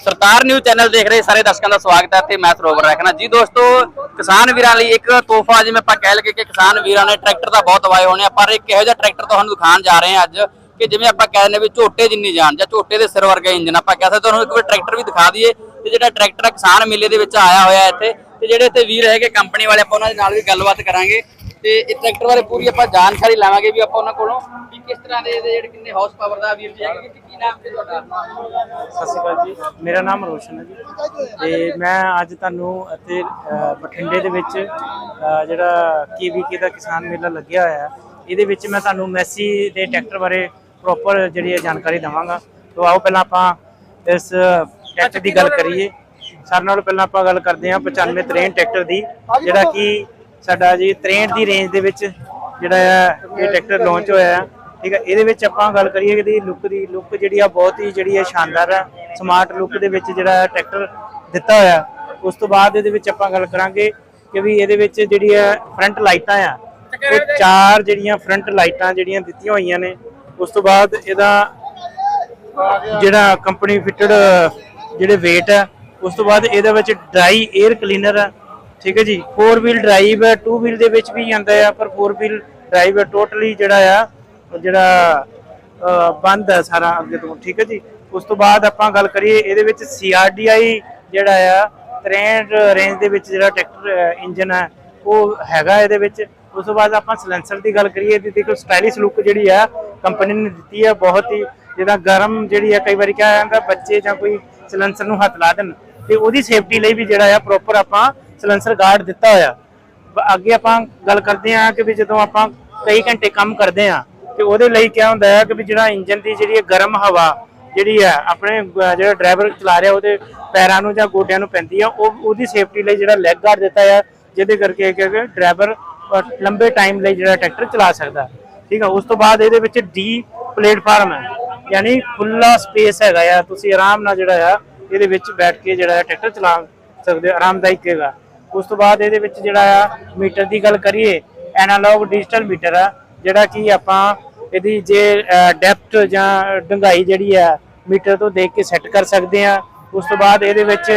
ਸਰਦਾਰ news channel ਦੇਖ ਰਹੇ ਸਾਰੇ ਦਰਸ਼ਕਾਂ ਦਾ ਸਵਾਗਤ ਹੈ। ਤੇ ਮੈਂ ਸਰੋਵਰ ਰੱਖਣਾ ਜੀ ਦੋਸਤੋ, ਕਿਸਾਨ ਵੀਰਾਂ ਲਈ ਇੱਕ ਤੋਹਫਾ, ਜਿਵੇਂ ਆਪਾਂ ਕਹਿ ਲਈਏ ਕਿ ਕਿਸਾਨ ਵੀਰਾਂ ਨੇ ਟਰੈਕਟਰ ਤਾਂ ਬਹੁਤ ਵਾਏ ਹੋਣੇ ਆ, ਪਰ ਇੱਕ ਇਹੋ ਜਿਹਾ ਟਰੈਕਟਰ ਤੁਹਾਨੂੰ ਦਿਖਾਉਣ ਜਾ ਰਹੇ ਹਾਂ ਅੱਜ ਕਿ ਜਿਵੇਂ ਆਪਾਂ ਕਹਿ ਵੀ ਝੋਟੇ ਜਿੰਨੀ ਜਾਨ ਜਾਂ ਝੋਟੇ ਦੇ ਸਿਰ ਵਰਗਾ ਇੰਜਨ ਆਪਾਂ ਕਹਿ ਸਕਦੇ ਤੁਹਾਨੂੰ ਇੱਕ ਵਾਰ ਟਰੈਕਟਰ ਵੀ ਦਿਖਾ ਦਈਏ ਤੇ ਜਿਹੜਾ ਟਰੈਕਟਰ ਕਿਸਾਨ ਮੇਲੇ ਦੇ ਵਿੱਚ ਆਇਆ ਹੋਇਆ ਇੱਥੇ, ਤੇ ਜਿਹੜੇ ਇੱਥੇ ਵੀਰ ਹੈਗੇ ਕੰਪਨੀ ਵਾਲੇ, ਆਪਾਂ ਉਹਨਾਂ ਦੇ ਨਾਲ ਵੀ ਗੱਲਬਾਤ ਕਰਾਂਗੇ। ਤੇ ਇਹ ਟਰੈਕਟਰ ਬਾਰੇ ਪੂਰੀ ਆਪਾਂ ਜਾਣਕਾਰੀ ਲਾਵਾਂਗੇ ਵੀ ਆਪਾਂ ਉਹਨਾਂ ਕੋਲੋਂ ਵੀ ਕਿਸ ਤਰ੍ਹਾਂ ਦੇ ਜਿਹੜੇ ਕਿੰਨੇ ਹਾਰਸ ਪਾਵਰ ਦਾ ਵੀਰ ਜੀ ਹੈਗੇ ਤੇ ਸਤਿ ਸ਼੍ਰੀ ਅਕਾਲ ਜੀ। ਮੇਰਾ ਨਾਮ ਰੋਸ਼ਨ ਹੈ ਜੀ। ਤੇ ਮੈਂ ਅੱਜ ਤੁਹਾਨੂੰ ਅਤੇ ਬਠਿੰਡੇ ਦੇ ਵਿੱਚ ਅ, ਜਿਹੜਾ ਕੇਵੀਕੇ ਦਾ ਕਿਸਾਨ ਮੇਲਾ ਲੱਗਿਆ ਹੋਇਆ ਹੈ ਇਹਦੇ ਵਿੱਚ ਮੈਂ ਤੁਹਾਨੂੰ ਮੈਸੀ ਦੇ ਟਰੈਕਟਰ ਬਾਰੇ ਪ੍ਰੋਪਰ ਜਿਹੜੀ ਹੈ ਜਾਣਕਾਰੀ ਦਵਾਂਗਾ। ਤੋਂ ਆਓ ਪਹਿਲਾਂ ਆਪਾਂ ਇਸ ਟਰੈਕਟਰ ਦੀ ਗੱਲ ਕਰੀਏ। ਸਾਰਿਆਂ ਨਾਲੋਂ ਪਹਿਲਾਂ ਆਪਾਂ ਗੱਲ ਕਰਦੇ ਹਾਂ 95 63 ਟਰੈਕਟਰ ਦੀ ਜਿਹੜਾ ਕਿ ਸਾਡਾ ਜੀ 63 ਦੀ ਰੇਂਜ ਦੇ ਵਿੱਚ ਜਿਹੜਾ ਹੈ ਇਹ ਟਰੈਕਟਰ ਲਾਂਚ ਹੋਇਆ ਹੈ। ਠੀਕ ਹੈ ਇਹਦੇ ਵਿੱਚ ਆਪਾਂ ਗੱਲ ਕਰੀਏ ਕਿ ਇਹਦੀ ਲੁੱਕ ਦੀ ਲੁੱਕ ਜਿਹੜੀ ਆ ਬਹੁਤ ਹੀ ਜਿਹੜੀ ਹੈ ਸ਼ਾਨਦਾਰ ਹੈ ਸਮਾਰਟ ਲੁੱਕ ਦੇ ਵਿੱਚ ਜਿਹੜਾ ਟਰੈਕਟਰ ਦਿੱਤਾ ਹੋਇਆ। ਉਸ ਤੋਂ ਬਾਅਦ ਇਹਦੇ ਵਿੱਚ ਆਪਾਂ ਗੱਲ ਕਰਾਂਗੇ ਕਿ ਵੀ ਇਹਦੇ ਵਿੱਚ ਜਿਹੜੀ ਹੈ ਫਰੰਟ ਲਾਈਟਾਂ ਆ, ਉਹ ਚਾਰ ਜਿਹੜੀਆਂ ਫਰੰਟ ਲਾਈਟਾਂ ਜਿਹੜੀਆਂ ਦਿੱਤੀਆਂ ਹੋਈਆਂ ਨੇ। ਉਸ ਤੋਂ ਬਾਅਦ ਇਹਦਾ ਜਿਹੜਾ ਕੰਪਨੀ ਫਿਟਡ ਜਿਹੜੇ weight ਹੈ ਉਸ ਤੋਂ ਬਾਅਦ ਇਹਦੇ ਵਿੱਚ ਡਰਾਈ 에ਅਰ ਕਲੀਨਰ ਆ, ਠੀਕ ਹੈ ਜੀ। 4 ਵੀਲ ਡਰਾਈਵ ਹੈ 2 ਵੀਲ ਦੇ ਵਿੱਚ ਵੀ ਆਂਦਾ ਆ, ਪਰ 4 ਵੀਲ ਡਰਾਈਵ ਟੋਟਲੀ ਜਿਹੜਾ ਆ ਜਿਹੜਾ ਬੰਦ ਹੈ ਸਾਰਾ ਅੱਗੇ ਤੋਂ। ਠੀਕ ਹੈ ਜੀ? ਉਸ ਤੋਂ ਬਾਅਦ ਆਪਾਂ ਗੱਲ ਕਰੀਏ ਇਹਦੇ ਵਿੱਚ CRDI ਜਿਹੜਾ ਆ 63 ਰੇਂਜ ਦੇ ਵਿੱਚ ਜਿਹੜਾ ਟਰੈਕਟਰ ਇੰਜਨ ਹੈ, ਉਹ ਹੈਗਾ ਇਹਦੇ ਵਿੱਚ। ਉਸ ਤੋਂ ਬਾਅਦ ਆਪਾਂ ਸਲੈਂਸਰ ਦੀ ਗੱਲ ਕਰੀਏ, ਇਹਦੀ ਦੇਖੋ ਸਟਾਈਲਿਸ਼ ਲੁੱਕ ਜਿਹੜੀ ਆ ਕੰਪਨੀ ਨੇ ਦਿੱਤੀ ਹੈ ਬਹੁਤ ਹੀ ਜਿਹਦਾ ਗਰਮ ਜਿਹੜੀ ਆ, ਕਈ ਵਾਰੀ ਕਿਹਾ ਜਾਂਦਾ ਬੱਚੇ ਜਾਂ ਕੋਈ ਸਲੈਂਸਰ ਨੂੰ ਹੱਥ ਲਾ ਦੇਣ। ਤੇ ਉਹਦੀ ਸੇਫਟੀ ਲਈ ਵੀ ਜਿਹੜਾ ਆ ਪ੍ਰੋਪਰ ਆਪਾਂ ਸਲੈਂਸਰ ਗਾਰਡ ਦਿੱਤਾ ਹੋਇਆ। ਅੱਗੇ ਆਪਾਂ ਗੱਲ ਕਰਦੇ ਹਾਂ ਕਿ ਵੀ ਜਦੋਂ ਆਪਾਂ ਕਈ ਘੰਟੇ ਕੰਮ ਕਰਦੇ ਹਾਂ ਤੇ ਉਹਦੇ ਲਈ ਕੀ ਹੁੰਦਾ ਹੈ ਕਿ ਵੀ ਜਿਹੜਾ ਇੰਜਨ ਦੀ ਜਿਹੜੀ ਹੈ ਗਰਮ ਹਵਾ ਜਿਹੜੀ ਹੈ, ਆਪਣੇ ਜਿਹੜਾ ਡਰਾਈਵਰ ਚਲਾ ਰਿਹਾ, ਉਹਦੇ ਪੈਰਾਂ ਨੂੰ ਜਾਂ ਗੋਡਿਆਂ ਨੂੰ ਪੈਂਦੀ ਆ, ਉਹ, ਉਹਦੀ ਸੇਫਟੀ ਲਈ ਜਿਹੜਾ ਲੈਗ ਗਾਰਡ ਦਿੱਤਾ ਹੈ ਜਿਹਦੇ ਕਰਕੇ ਕਿ ਡਰਾਈਵਰ ਲੰਬੇ ਟਾਈਮ ਲਈ ਜਿਹੜਾ ਟਰੈਕਟਰ ਚਲਾ ਸਕਦਾ। ਠੀਕ ਆ, ਉਸ ਤੋਂ ਬਾਅਦ ਇਹਦੇ ਵਿੱਚ ਡੀ ਪਲੇਟਫਾਰਮ ਹੈ। ਯਾਨੀ ਖੁੱਲਾ ਸਪੇਸ ਹੈਗਾ ਆ, ਤੁਸੀਂ ਆਰਾਮ ਨਾਲ ਜਿਹੜਾ ਆ, ਇਹਦੇ ਵਿੱਚ ਬੈਠ ਕੇ ਜਿਹੜਾ ਟਰੈਕਟਰ ਚਲਾ ਸਕਦੇ ਹੋ, ਆਰਾਮਦਾਇਕ ਹੈਗਾ। ਉਸ ਤੋਂ ਬਾਅਦ ਇਹਦੇ ਵਿੱਚ ਜਿਹੜਾ ਆ, ਮੀਟਰ ਦੀ ਗੱਲ ਕਰੀਏ, ਐਨਾਲੌਗ ਡਿਜੀਟਲ ਮੀਟਰ ਆ, ਜਿਹੜਾ ਕਿ ਆਪਾਂ ਇਹਦੀ ਜੇ ਡੈਪਥ ਜਾਂ ਡੂੰਘਾਈ ਜਿਹੜੀ ਆ, ਮੀਟਰ ਤੋਂ ਦੇਖ ਕੇ ਸੈੱਟ ਕਰ ਸਕਦੇ ਆ। ਉਸ ਤੋਂ ਬਾਅਦ ਇਹਦੇ ਵਿੱਚ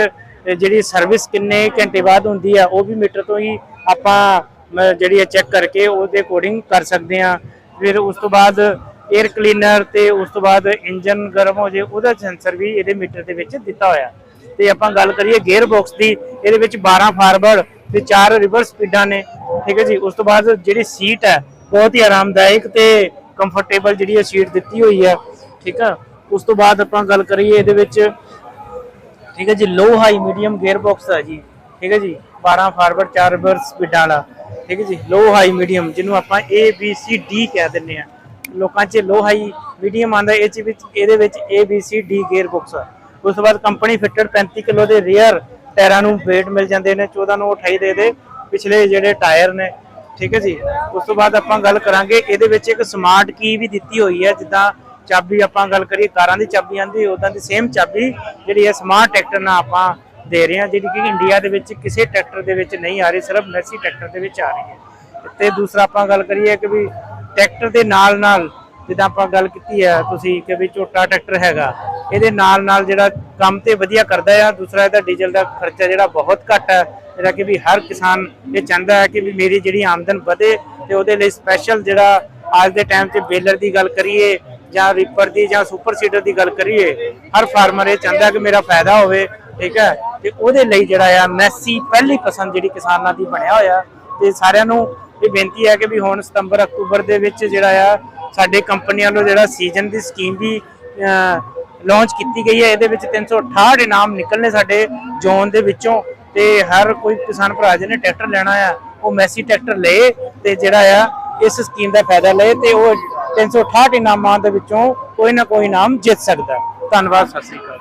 ਜਿਹੜੀ ਸਰਵਿਸ ਕਿੰਨੇ ਘੰਟੇ ਬਾਅਦ ਹੁੰਦੀ ਆ, ਉਹ ਵੀ ਮੀਟਰ ਤੋਂ ਹੀ ਆਪਾਂ ਜਿਹੜੀ ਹੈ ਚੈੱਕ ਕਰਕੇ ਉਹਦੇ ਅਕੋਰਡਿੰਗ ਕਰ ਸਕਦੇ ਆ। ਫਿਰ ਉਸ ਤੋਂ ਬਾਅਦ 에ਅਰ ਕਲੀਨਰ ਤੇ ਉਸ ਤੋਂ ਬਾਅਦ ਇੰਜਨ ਗਰਮ ਹੋ ਜੇ, ਉਹਦਾ ਸੈਂਸਰ ਵੀ ਇਹਦੇ ਮੀਟਰ ਦੇ ਵਿੱਚ ਦਿੱਤਾ ਹੋਇਆ। ਤੇ ਆਪਾਂ ਗੱਲ ਕਰੀਏ ਗੇਅਰ ਬਾਕਸ ਦੀ, ਇਹਦੇ ਵਿੱਚ 12 ਫਾਰਵਰਡ ਤੇ 4 ਰਿਵਰਸ ਸਪੀਡਾਂ ਨੇ, ਠੀਕ ਹੈ ਜੀ? ਉਸ ਤੋਂ ਬਾਅਦ ਜਿਹੜੀ ਸੀਟ ਹੈ, ਬਹੁਤ ਹੀ ਆਰਾਮਦਾਇਕ ਤੇ ਕੰਫਰਟੇਬਲ ਜਿਹੜੀ ਹੈ ਸੀਟ ਦਿੱਤੀ ਹੋਈ ਹੈ, ਠੀਕ ਆ? ਉਸ ਤੋਂ ਬਾਅਦ ਆਪਾਂ ਗੱਲ ਕਰੀਏ ਇਹਦੇ ਵਿੱਚ, ਠੀਕ ਹੈ ਜੀ low high medium gear box ਹੈ ਜੀ, ਠੀਕ ਹੈ ਜੀ? 12 ਫਾਰਵਰਡ 4 ਰਿਵਰਸ ਸਪੀਡਾਂ ਵਾਲਾ, ਠੀਕ ਹੈ ਜੀ? ਲੋ ਹਾਈ ਮੀਡੀਅਮ ਜਿਹਨੂੰ ਆਪਾਂ A, B, C, D ਕਹਿ ਦਿੰਦੇ ਆ। ਲੋਕਾਂ 'ਚ ਲੋ ਹਾਈ ਮੀਡੀਅਮ ਆਂਦਾ ਇਹ 'ਚ ਵਿੱਚ, ਇਹਦੇ ਵਿੱਚ A, B, C, D gear box ਆ। ਉਸ ਤੋਂ ਬਾਅਦ ਕੰਪਨੀ ਫਿਟਡ 35 ਕਿਲੋ ਦੇ ਰੀਅਰ ਟਾਇਰਾਂ ਨੂੰ weight ਮਿਲ ਜਾਂਦੇ ਨੇ 14 ਨੂੰ 28 ਦੇ ਦੇ, ਪਿਛਲੇ ਜਿਹੜੇ ਟਾਇਰ ਨੇ ਠੀਕ ਹੈ ਜੀ? ਉਸ ਤੋਂ ਬਾਅਦ ਆਪਾਂ ਗੱਲ ਕਰਾਂਗੇ, ਇਹਦੇ ਵਿੱਚ ਇੱਕ ਸਮਾਰਟ ਕੀ ਵੀ ਦਿੱਤੀ ਹੋਈ ਹੈ, ਜਿੱਦਾਂ ਚਾਬੀ ਆਪਾਂ ਗੱਲ ਕਰੀਏ, ਕਾਰਾਂ ਦੀ ਚਾਬੀ ਆਂਦੀ ਉਦਾਂ ਦੀ ਸੇਮ ਚਾਬੀ ਜਿਹੜੀ ਹੈ ਸਮਾਰਟ ਟਰੈਕਟਰ ਨਾਲ ਆਪਾਂ ਦੇ ਰਹੇ ਹਾਂ, ਜਿਹੜੀ ਕਿ ਇੰਡੀਆ ਦੇ ਵਿੱਚ ਕਿਸੇ ਟਰੈਕਟਰ ਦੇ ਵਿੱਚ ਨਹੀਂ ਆ ਰਹੀ, ਸਿਰਫ ਮੈਸੀ ਟਰੈਕਟਰ ਦੇ ਵਿੱਚ ਆ ਰਹੀ ਹੈ। ਤੇ ਦੂਸਰਾ ਆਪਾਂ ਗੱਲ ਕਰੀਏ ਕਿ ਵੀ ਟਰੈਕਟਰ ਦੇ ਨਾਲ ਨਾਲ ਜਿੱਦਾਂ ਆਪਾਂ ਗੱਲ ਕੀਤੀ ਹੈ, ਤੁਸੀਂ ਕਿ ਵੀ ਝੋਟਾ ਟਰੈਕਟਰ ਹੈਗਾ, ਇਹਦੇ ਨਾਲ ਨਾਲ ਜਿਹੜਾ ਕੰਮ ਤੇ ਵਧੀਆ ਕਰਦਾ ਆ, ਦੂਸਰਾ ਇਹਦਾ ਡੀਜ਼ਲ ਦਾ ਖਰਚਾ ਜਿਹੜਾ ਬਹੁਤ ਘੱਟ ਹੈ, ਜਿਹੜਾ ਕਿ ਵੀ ਹਰ ਕਿਸਾਨ ਇਹ ਚਾਹੁੰਦਾ ਹੈ ਕਿ ਵੀ ਮੇਰੀ ਜਿਹੜੀ ਆਮਦਨ ਵਧੇ ਤੇ ਉਹਦੇ ਲਈ ਸਪੈਸ਼ਲ ਜਿਹੜਾ ਅੱਜ ਦੇ ਟਾਈਮ 'ਚ ਬੇਲਰ ਦੀ ਗੱਲ ਕਰੀਏ ਜਾਂ ਰੀਪਰ ਦੀ ਜਾਂ ਸੁਪਰ ਸੀਡਰ ਦੀ ਗੱਲ ਕਰੀਏ, ਹਰ ਫਾਰਮਰ ਇਹ ਚਾਹੁੰਦਾ ਕਿ ਮੇਰਾ ਫਾਇਦਾ ਹੋਵੇ, ਠੀਕ ਹੈ, ਤੇ ਉਹਦੇ ਲਈ ਜਿਹੜਾ ਆ ਮੈਸੀ ਪਹਿਲੀ ਪਸੰਦ ਜਿਹੜੀ ਕਿਸਾਨਾਂ ਦੀ ਬਣਿਆ ਹੋਇਆ, ਤੇ ਸਾਰਿਆਂ ਨੂੰ ਇਹ ਬੇਨਤੀ ਹੈ ਕਿ ਵੀ ਹੁਣ ਸਤੰਬਰ ਅਕਤੂਬਰ ਦੇ ਵਿੱਚ ਜਿਹੜਾ ਆ ਸਾਡੇ ਕੰਪਨੀਆਂ ਵੱਲੋਂ ਜਿਹੜਾ ਸੀਜ਼ਨ ਦੀ ਸਕੀਮ ਵੀ ਲਾਂਚ ਕੀਤੀ ਗਈ ਹੈ, ਇਹਦੇ ਵਿੱਚ 368 ਇਨਾਮ ਨਿਕਲਨੇ ਸਾਡੇ ਜ਼ੋਨ ਦੇ ਵਿੱਚੋਂ ਤੇ ਹਰ ਕੋਈ ਕਿਸਾਨ ਭਰਾ ਜਿਹਨੇ ਟਰੈਕਟਰ ਲੈਣਾ ਆ, ਉਹ ਮੈਸੀ ਟਰੈਕਟਰ ਲਏ ਤੇ ਜਿਹੜਾ ਆ, ਇਸ ਸਕੀਮ ਦਾ ਫਾਇਦਾ ਲਏ ਤੇ ਉਹ 368 ਇਨਾਮਾਂ ਦੇ ਵਿੱਚੋਂ ਕੋਈ ਨਾ ਕੋਈ ਇਨਾਮ ਜਿੱਤ ਸਕਦਾ। ਧੰਨਵਾਦ, ਸਤਿ ਸ੍ਰੀ ਅਕਾਲ